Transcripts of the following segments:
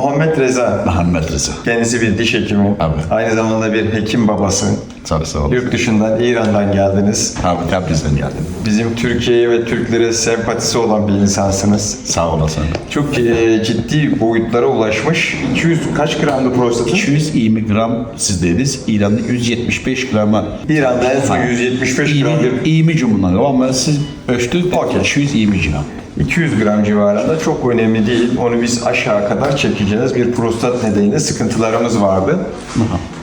Muhammed Reza. Muhammed Rıza. Kendisi bir diş hekimi. Evet. Aynı zamanda bir hekim babası. Çok sağ olun. Yurt dışından, İran'dan geldiniz. Abi Tebriz'den geldim. Bizim Türkiye'ye ve Türklere sempatisi olan bir insansınız. Sağ olasın. Çok e, ciddi boyutlara ulaşmış. 200 kaç gramdı prostatın? 220 gram siz dediniz. İran'da 175 grama. İran'da en son 175 gram bir 20 cumhurlar ama siz ölçtük. Okey. 220 gram. 200 gram civarında çok önemli değil. Onu biz aşağı kadar çekeceğiz. Bir prostat nedeniyle sıkıntılarımız vardı.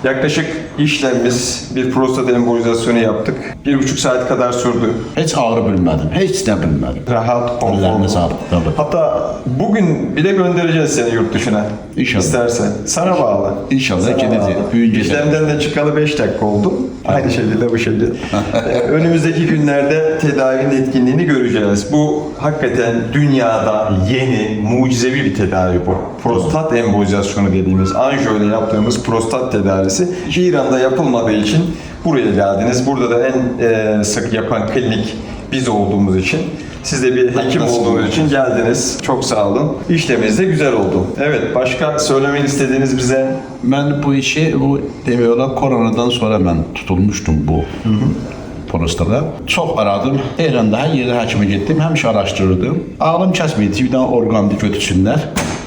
Yaklaşık işlemimiz bir prostat embolizasyonu yaptık. Bir buçuk saat kadar sürdü. Hiç ağrı bilmedim. Hiç ne bilmedim. Rahat, konforlu. sağlık. Tabii. Hatta bugün bile göndereceğiz seni yurt dışına. İnşallah. İstersen. Sana bağlı. İnşallah Sana gideceğiz. bağlı. Büyüyünce de. İşlemden de çıkalı 5 dakika oldu. Aynı şekilde bu şekilde. Ee, Önümüzdeki günlerde tedavinin etkinliğini göreceğiz. Bu hakikaten dünyada yeni, mucizevi bir tedavi bu. Prostat embolizasyonu dediğimiz, anjiyo ile yaptığımız prostat tedavisi. İran'da yapılmadığı için buraya geldiniz. Burada da en e, sık yapan klinik biz olduğumuz için siz de bir hekim nasip olduğunuz oldu. için geldiniz. Çok sağ olun. İşleminiz de güzel oldu. Evet, başka söylemek istediğiniz bize Ben bu işi, bu demiyorlar koronadan sonra ben tutulmuştum bu prostada. Çok aradım. İran'da her yere hakime gittim. Hem iş araştırdım. Ağlım kesmedi. Bir tane organ götürsünler.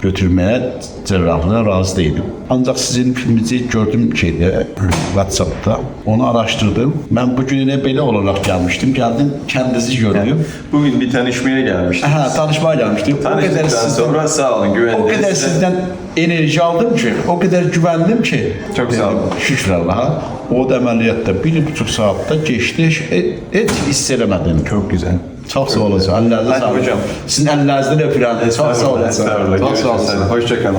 Götürmeye cerrahına razı değilim. Ancak sizin filminizi gördüm şeyde, WhatsApp'ta. Onu araştırdım. Ben bugüne belə olarak gelmiştim. Geldim kendinizi gördüm. bugün bir tanışmaya gelmiştik. Ha, tanışmaya gelmiştim. O Tanıştıktan sizden, sonra sağ olun, o güvendiniz. kadar sizden enerji aldım ki, o kadar güvendim ki. Çok sağ olun. Şükür Allah'a. O da əməliyyatda bir buçuk saatte geçti. Et, et hiss eləmədim. Çok güzel. Çok sağ olasın. Əllərinizə Hadi sağlık. hocam. Sizin əllərinizdən öpürəm. Çok sağ. Çok sağ olasın. Hoşça kalın.